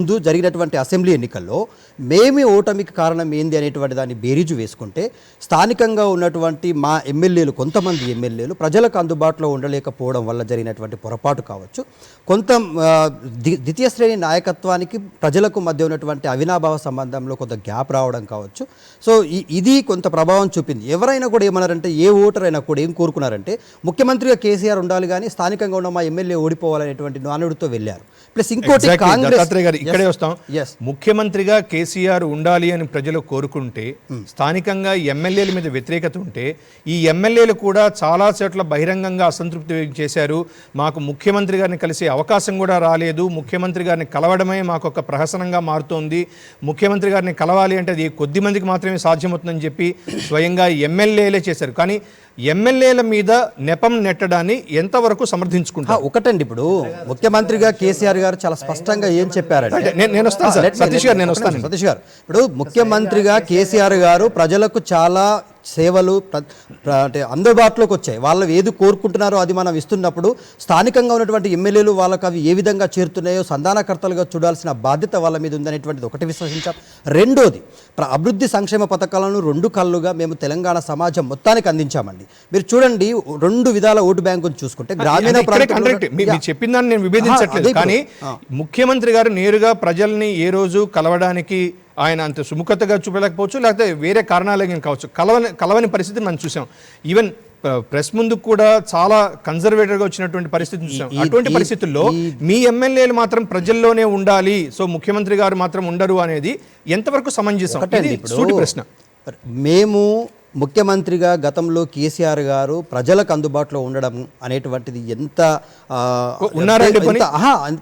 ముందు జరిగినటువంటి అసెంబ్లీ ఎన్నికల్లో మేమే ఓటమికి కారణం ఏంది అనేటువంటి దాన్ని బేరీజు వేసుకుంటే స్థానికంగా ఉన్నటువంటి మా ఎమ్మెల్యేలు కొంతమంది ఎమ్మెల్యేలు ప్రజలకు అందుబాటులో ఉండలేకపోవడం వల్ల జరిగినటువంటి పొరపాటు కావచ్చు. కొంత ద్వితీయ శ్రేణి నాయకత్వానికి ప్రజలకు మధ్య ఉన్నటువంటి అవినాభావ సంబంధంలో కొంత గ్యాప్ రావడం కావచ్చు. సో ఇది కొంత ప్రభావం చూపింది. ఎవరైనా కూడా ఏమన్నారంటే ఏ ఓటర్ అయినా కూడా ఏం కోరుకున్నారంటే ముఖ్యమంత్రిగా కేసీఆర్ ఉండాలి కానీ స్థానికంగా ఉన్న మా ఎమ్మెల్యే ఓడిపోవాలనేటువంటి నానుడితో వెళ్ళారు. ప్లస్ ఇంకోటి. కాంగ్రెస్ ఇక్కడే వస్తాం. ఎస్ ముఖ్యమంత్రిగా కేసీఆర్ ఉండాలి అని ప్రజలు కోరుకుంటే స్థానికంగా ఎమ్మెల్యేల మీద వ్యతిరేకత ఉంటే ఈ ఎమ్మెల్యేలు కూడా చాలా చోట్ల బహిరంగంగా అసంతృప్తి చేశారు. మాకు ముఖ్యమంత్రి గారిని కలిసే అవకాశం కూడా రాలేదు. ముఖ్యమంత్రి గారిని కలవడమే మాకు ఒక ప్రహసనంగా మారుతోంది. ముఖ్యమంత్రి గారిని కలవాలి అంటే అది కొద్ది మందికి మాత్రమే సాధ్యమవుతుందని చెప్పి స్వయంగా ఎమ్మెల్యేలే చేశారు. కానీ ఎమ్మెల్యేల మీద నెపం నెట్టడాన్ని ఎంతవరకు సమర్థించుకుంటారు? ఒకటండి ఇప్పుడు. ముఖ్యమంత్రిగా కేసీఆర్ గారు చాలా స్పష్టంగా ఏం చెప్పారంటే నేను- వస్తాను సతీష్ గారు, నేను వస్తాను. సతీష్ గారు. ఇప్పుడు ముఖ్యమంత్రిగా కేసీఆర్ గారు ప్రజలకు చాలా సేవలు అంటే అందుబాటులోకి వచ్చాయి. వాళ్ళు ఏది కోరుకుంటున్నారో అది మనం ఇస్తున్నప్పుడు స్థానికంగా ఉన్నటువంటి ఎమ్మెల్యేలు వాళ్ళకి అవి ఏ విధంగా చేరుతున్నాయో సంధానకర్తలుగా చూడాల్సిన బాధ్యత వాళ్ళ మీద ఉందనేటువంటిది ఒకటి విశ్వసించాం. రెండోది అభివృద్ధి సంక్షేమ పథకాలను రెండు కళ్ళుగా మేము తెలంగాణ సమాజం మొత్తానికి అందించామండి. మీరు చూడండి రెండు విధాల ఓటు బ్యాంకును చూసుకుంటే గ్రామీణ దాన్ని నేను విభేదించట్లేదు. కానీ. ముఖ్యమంత్రి గారు నేరుగా ప్రజల్ని ఏ రోజు కలవడానికి ఆయన అంత సుముఖతగా చూపలేకపోవచ్చు లేకపోతే వేరే కారణాలు కావచ్చు. కలవని కలవని పరిస్థితి మనం చూసాం. ఈవెన్ ప్రెస్ ముందు కూడా చాలా కన్జర్వేటివ్గా వచ్చినటువంటి పరిస్థితి చూసాం. అటువంటి పరిస్థితుల్లో మీ ఎమ్మెల్యేలు మాత్రం ప్రజల్లోనే ఉండాలి సో ముఖ్యమంత్రి గారు మాత్రం ఉండరు అనేది ఎంతవరకు సమంజసం? సూటి ప్రశ్న. మేము ముఖ్యమంత్రిగా గతంలో కేసీఆర్ గారు ప్రజలకు అందుబాటులో ఉండడం అనేటువంటిది ఎంత ఉన్నారండి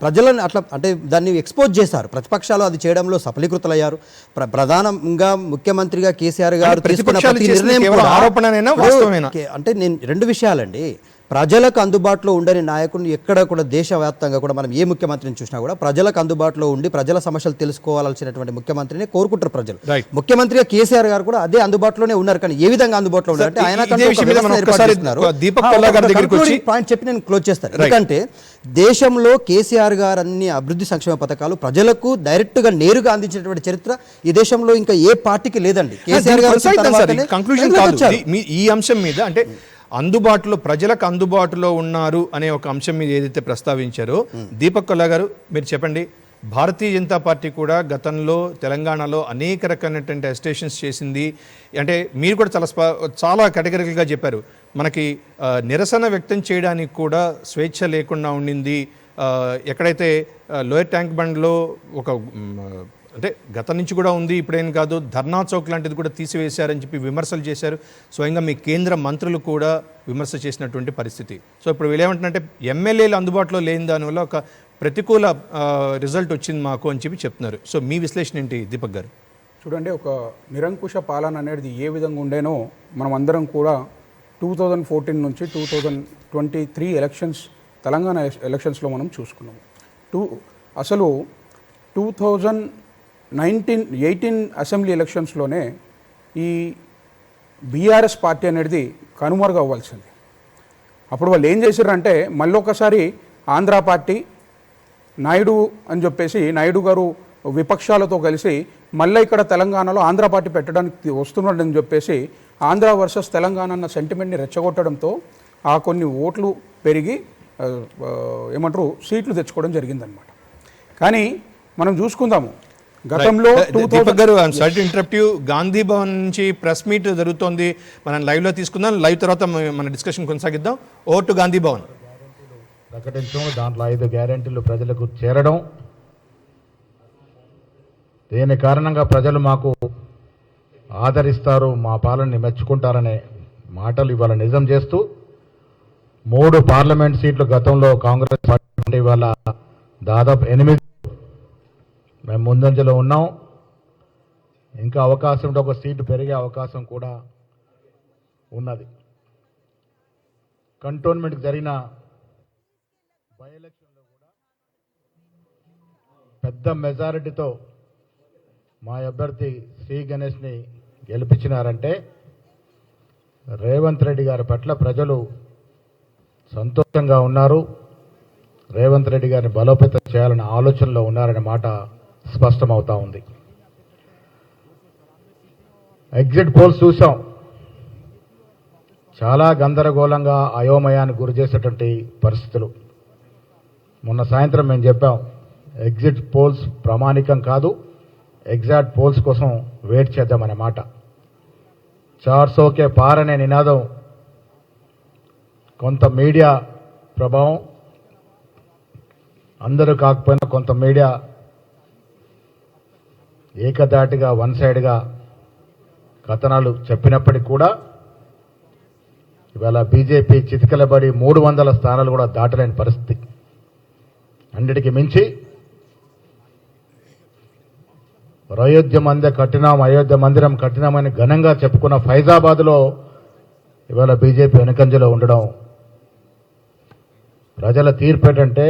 ప్రజలను అట్లా అంటే దాన్ని ఎక్స్పోజ్ చేశారు. ప్రతిపక్షాలు అది చేయడంలో సఫలీకృతులయ్యారు. ప్ర- ప్రధానంగా ముఖ్యమంత్రిగా కేసీఆర్ గారు తీసుకున్న ప్రతి నిర్ణయం అంటే నేను రెండు విషయాలండి. ప్రజలకు అందుబాటులో ఉండని నాయకుడిని ఎక్కడ కూడా దేశవ్యాప్తంగా కూడా మనం ఏ ముఖ్యమంత్రిని చూసినా కూడా ప్రజలకు అందుబాటులో ఉండి ప్రజల సమస్యలు తెలుసుకోవాల్సినటువంటి ముఖ్యమంత్రిని కోరుకుంటారు ప్రజలు. ముఖ్యమంత్రిగా కేసీఆర్ గారు కూడా అదే అందుబాటులోనే ఉన్నారు కానీ ఏ విధంగా అందుబాటులో ఉన్నారు అంటే ఆయన పాయింట్ చెప్పి నేను క్లోజ్ చేస్తాను. ఎందుకంటే దేశంలో కేసీఆర్ గారు అన్ని అభివృద్ధి సంక్షేమ పథకాలు ప్రజలకు డైరెక్ట్గా నేరుగా అందించినటువంటి చరిత్ర ఈ దేశంలో ఇంకా ఏ పార్టీకి లేదండి. కేసీఆర్ గారు ఈ అంశం మీద అంటే అందుబాటులో ప్రజలకు అందుబాటులో ఉన్నారు అనే ఒక అంశం మీద ఏదైతే ప్రస్తావించారో దీపక్ కొల్లా గారు మీరు చెప్పండి. భారతీయ జనతా పార్టీ కూడా గతంలో తెలంగాణలో అనేక రకమైనటువంటి ఎస్టేషన్స్ చేసింది. అంటే మీరు కూడా చాలా స్ప- చాలా కేటగిరికల్గా చెప్పారు. మనకి నిరసన వ్యక్తం చేయడానికి కూడా స్వేచ్ఛ లేకుండా ఉండింది. ఎక్కడైతే లోయర్ ట్యాంక్ బండ్లో ఒక అంటే గతం నుంచి కూడా ఉంది ఇప్పుడేం కాదు. ధర్నా చౌక్ లాంటిది కూడా తీసివేశారని చెప్పి విమర్శలు చేశారు. స్వయంగా మీ కేంద్ర మంత్రులు కూడా విమర్శ చేసినటువంటి పరిస్థితి. సో ఇప్పుడు వీళ్ళేమంటున్నారంటే ఎమ్మెల్యేలు అందుబాటులో లేని దానివల్ల ఒక ప్రతికూల రిజల్ట్ వచ్చింది మాకు అని చెప్పి చెప్తున్నారు. సో మీ విశ్లేషణ ఏంటి దీపక్ గారు? చూడండి ఒక నిరంకుశ పాలన అనేది ఏ విధంగా ఉండేనో మనం అందరం కూడా టూ థౌజండ్ ఫోర్టీన్ నుంచి two thousand twenty three elections Telangana ఎలక్షన్స్లో మనం చూసుకున్నాము టూ అసలు two thousand nineteen eighteen assembly ఎలక్షన్స్లోనే ఈ బీఆర్ఎస్ పార్టీ అనేది కనుమరుగు అవ్వాల్సింది. అప్పుడు వాళ్ళు ఏం చేశారంటే మళ్ళీ ఒకసారి ఆంధ్ర పార్టీ నాయుడు అని చెప్పేసి నాయుడు గారు విపక్షాలతో కలిసి మళ్ళీ ఇక్కడ తెలంగాణలో ఆంధ్ర పార్టీ పెట్టడానికి వస్తున్నాడని చెప్పేసి ఆంధ్ర వర్సెస్ తెలంగాణ అన్న సెంటిమెంట్ని రెచ్చగొట్టడంతో ఆ కొన్ని ఓట్లు పెరిగి ఏమంటారు సీట్లు తెచ్చుకోవడం జరిగిందనమాట కానీ మనం చూసుకుందాము గతంలో దీపక్ గారు సైట్ ఇంటరప్టివ్ గాంధీ భవన్ నుంచి ప్రెస్ మీట్ జరుగుతోంది. మనం లైవ్లో తీసుకుందాం. లైవ్ తర్వాత మన డిస్కషన్ కొనసాగిద్దాం. Over to Gandhi Bhavan. ప్రకటించడం దాంట్లో ఐదు గ్యారెంటీలు ప్రజలకు చేరడం. దీని కారణంగా ప్రజలు మాకు ఆదరిస్తారు మా పాలనని మెచ్చుకుంటారనే మాటలు ఇవాళ నిజం చేస్తూ మూడు పార్లమెంట్ సీట్లు గతంలో కాంగ్రెస్ పార్టీ ఇవాళ దాదాపు ఎనిమిది మేము ముందంజలో ఉన్నాం. ఇంకా అవకాశం ఉంటే ఒక సీటు పెరిగే అవకాశం కూడా ఉన్నది. కంటోన్మెంట్కి జరిగిన బై ఎలక్షన్లో కూడా పెద్ద మెజారిటీతో మా అభ్యర్థి శ్రీ గణేష్ని గెలిపించినారంటే రేవంత్ రెడ్డి గారి పట్ల ప్రజలు సంతోషంగా ఉన్నారు. రేవంత్ రెడ్డి గారిని బలోపేతం చేయాలనే ఆలోచనలో ఉన్నారనే మాట స్పష్టమవుతా ఉంది. ఎగ్జిట్ పోల్స్ చూసాం చాలా గందరగోళంగా అయోమయానికి గురి చేసేటువంటి పరిస్థితులు. మొన్న సాయంత్రం మేము చెప్పాం ఎగ్జిట్ పోల్స్ ప్రామాణికం కాదు ఎగ్జాక్ట్ పోల్స్ కోసం వెయిట్ చేద్దామనే మాట. చార్స్ ఓకే పార్ అనే నినాదం కొంత మీడియా ప్రభావం అందరూ కాకపోయినా కొంత మీడియా ఏకదాటిగా వన్ సైడ్గా కథనాలు చెప్పినప్పటికీ కూడా ఇవాళ బీజేపీ చితికలబడి మూడు వందల స్థానాలు కూడా దాటలేని పరిస్థితి. అన్నిటికీ మించి అయోధ్య మందిర కట్టినాం అయోధ్య మందిరం కట్టినామని ఘనంగా చెప్పుకున్న ఫైజాబాద్లో ఇవాళ బీజేపీ వెనుకంజలో ఉండడం. ప్రజల తీర్పు ఏంటంటే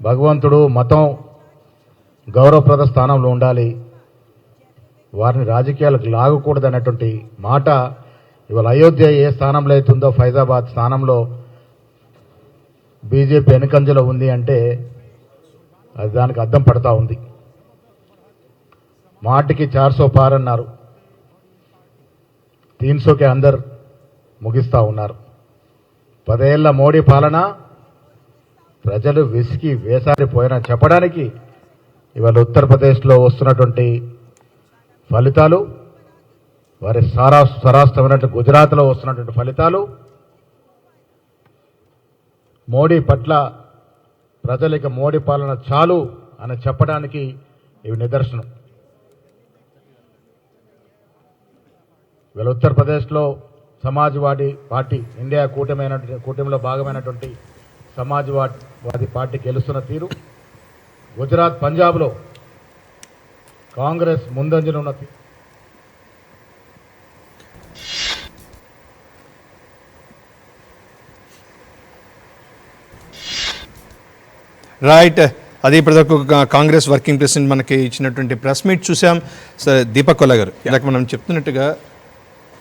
భగవంతుడు మతం గౌరవప్రద స్థానంలో ఉండాలి. వారిని రాజకీయాలకు లాగకూడదు అన్నటువంటి మాట ఇవాళ అయోధ్య ఏ స్థానంలో అవుతుందో ఫైజాబాద్ స్థానంలో బీజేపీ వెనుకంజలో ఉంది అంటే అది దానికి అద్దం పడతా ఉంది. మాటికి చార్సో పార్ అన్నారు. తీన్సోకే అందరు ముగిస్తూ ఉన్నారు. పదేళ్ళ మోడీ పాలన ప్రజలు విసిగి వేసారిపోయిన చెప్పడానికి ఇవాళ ఉత్తరప్రదేశ్లో వస్తున్నటువంటి ఫలితాలు వారి సారా స్వరాష్ట్రమైనటువంటి గుజరాత్లో వస్తున్నటువంటి ఫలితాలు మోడీ పట్ల ప్రజలకి మోడీ పాలన చాలు అని చెప్పడానికి ఇవి నిదర్శనం. వీళ్ళ ఉత్తరప్రదేశ్లో సమాజ్వాదీ పార్టీ ఇండియా కూటమైనటువంటి కూటమిలో భాగమైనటువంటి సమాజ్వాదీ పార్టీ గెలుస్తున్న తీరు. గుజరాత్ పంజాబ్లో కాంగ్రెస్ ముందంజలో ఉన్న తీరు రైట్ అది ఇప్పటిదాకా కా- కాంగ్రెస్ వర్కింగ్ ప్రెసిడెంట్ మనకి ఇచ్చినటువంటి ప్రెస్ మీట్ చూసాం. సరే దీపక్ కొల్ల గారు ఇందాక మనం చెప్తున్నట్టుగా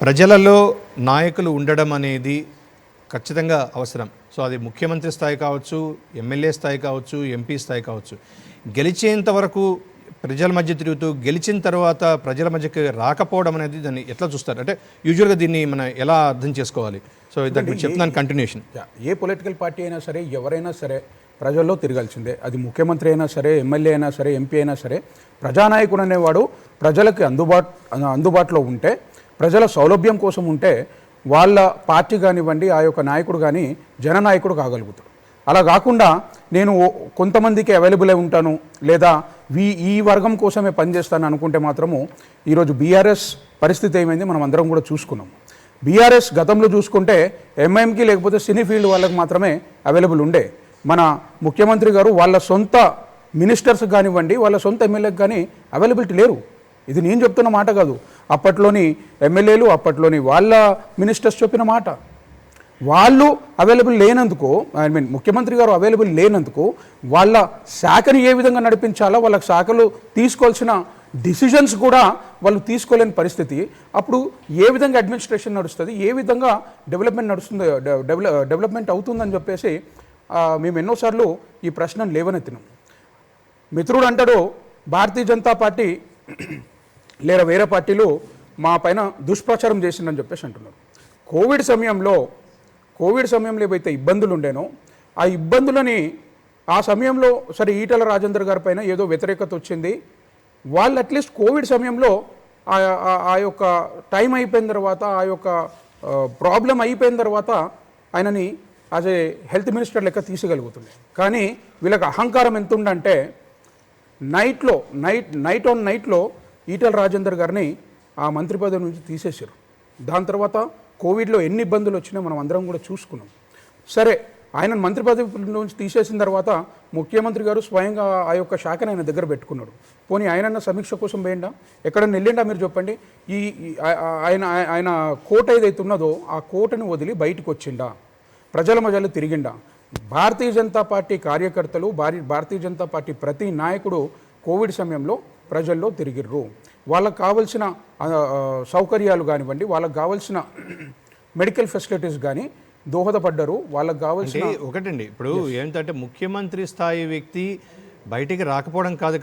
ప్రజలలో నాయకులు ఉండడం అనేది ఖచ్చితంగా అవసరం. సో అది ముఖ్యమంత్రి స్థాయి కావచ్చు ఎమ్మెల్యే స్థాయి కావచ్చు ఎంపీ స్థాయి కావచ్చు. గెలిచేంత వరకు ప్రజల మధ్య తిరుగుతూ గెలిచిన తర్వాత ప్రజల మధ్యకి రాకపోవడం అనేది దాన్ని ఎట్లా చూస్తారు? అంటే యూజువల్గా దీన్ని మనం ఎలా అర్థం చేసుకోవాలి? సో దానికి మీరు చెప్తున్నాను కంటిన్యూషన్ ఏ పొలిటికల్ పార్టీ అయినా సరే ఎవరైనా సరే ప్రజల్లో తిరగాల్సిందే. అది ముఖ్యమంత్రి అయినా సరే ఎమ్మెల్యే అయినా సరే ఎంపీ అయినా సరే ప్రజానాయకుడు అనేవాడు ప్రజలకి అందుబాటు అందుబాటులో ఉంటే ప్రజల సౌలభ్యం కోసం ఉంటే వాళ్ళ పార్టీ కానివ్వండి ఆ యొక్క నాయకుడు కానీ జననాయకుడు కాగలుగుతాడు. అలా కాకుండా నేను కొంతమందికి అవైలబుల్ అయి ఉంటాను లేదా వీ ఈ వర్గం కోసమే పనిచేస్తాను అనుకుంటే మాత్రము ఈరోజు బీఆర్ఎస్ పరిస్థితి ఏమైంది మనం అందరం కూడా చూసుకున్నాం. బీఆర్ఎస్ గతంలో చూసుకుంటే ఎంఐఎంకి లేకపోతే సినీ ఫీల్డ్ వాళ్ళకి మాత్రమే అవైలబుల్ ఉండే. మన ముఖ్యమంత్రి గారు వాళ్ళ సొంత మినిస్టర్స్ కానివ్వండి వాళ్ళ సొంత ఎమ్మెల్యేకి కానీ అవైలబిలిటీ లేరు. ఇది నేను చెప్తున్న మాట కాదు. అప్పట్లోని ఎమ్మెల్యేలు అప్పట్లోని వాళ్ళ మినిస్టర్స్ చెప్పిన మాట. వాళ్ళు అవైలబుల్ లేనందుకు ఐ మీన్ ముఖ్యమంత్రి గారు అవైలబుల్ లేనందుకు వాళ్ళ శాఖని ఏ విధంగా నడిపించాలో వాళ్ళ శాఖలు తీసుకోవాల్సిన డిసిజన్స్ కూడా వాళ్ళు తీసుకోలేని పరిస్థితి. అప్పుడు ఏ విధంగా అడ్మినిస్ట్రేషన్ నడుస్తుంది ఏ విధంగా డెవలప్మెంట్ నడుస్తుంది డెవలప్ డెవలప్మెంట్ అవుతుందని చెప్పేసి మేము ఎన్నోసార్లు ఈ ప్రశ్నను లేవనెత్తినాం. మిత్రుడు అంటాడు భారతీయ జనతా పార్టీ లేదా వేరే పార్టీలు మా పైన దుష్ప్రచారం చేసిందని చెప్పేసి అంటున్నారు. కోవిడ్ సమయంలో కోవిడ్ సమయంలో ఏవైతే ఇబ్బందులు ఉండేనో ఆ ఇబ్బందులని ఆ సమయంలో సరే ఈటల రాజేందర్ గారి పైన ఏదో వ్యతిరేకత వచ్చింది. వాళ్ళు అట్లీస్ట్ కోవిడ్ సమయంలో ఆ ఆ- ఆ యొక్క టైం అయిపోయిన తర్వాత ఆ యొక్క ప్రాబ్లం అయిపోయిన తర్వాత ఆయనని యాజ్ ఏ హెల్త్ మినిస్టర్ లెక్క తీసగలుగుతుంది కానీ వీళ్ళకి అహంకారం ఎంత ఉందంటే నైట్లో నైట్ నైట్ ఆన్ నైట్లో ఈటల రాజేందర్ గారిని ఆ మంత్రి పదవి నుంచి తీసేశారు. దాని తర్వాత కోవిడ్లో ఎన్ని ఇబ్బందులు వచ్చినా మనం అందరం కూడా చూసుకున్నాం. సరే ఆయన మంత్రి పదవి నుంచి తీసేసిన తర్వాత ముఖ్యమంత్రి గారు స్వయంగా ఆ యొక్క శాఖను ఆయన దగ్గర పెట్టుకున్నాడు. పోనీ ఆయన సమీక్ష కోసం పోయిండా? ఎక్కడన్నా వెళ్ళిండా మీరు చెప్పండి? ఈ ఆయన ఆయన కోట ఏదైతే ఉన్నదో ఆ కోటను వదిలి బయటకు వచ్చిండా? ప్రజల మధ్యలో తిరిగిండా? భారతీయ జనతా పార్టీ కార్యకర్తలు భారీ భారతీయ జనతా పార్టీ ప్రతి నాయకుడు కోవిడ్ సమయంలో ప్రజల్లో తిరిగిర్రు. వాళ్ళకు కావలసిన సౌకర్యాలు కానివ్వండి వాళ్ళకు కావలసిన మెడికల్ ఫెసిలిటీస్ కానీ దోహదపడ్డారు. వాళ్ళకు కావాల్సిన ఒకటండి ఇప్పుడు ఏంటంటే ముఖ్యమంత్రి స్థాయి వ్యక్తి బయటికి రాకపోవడం కాదు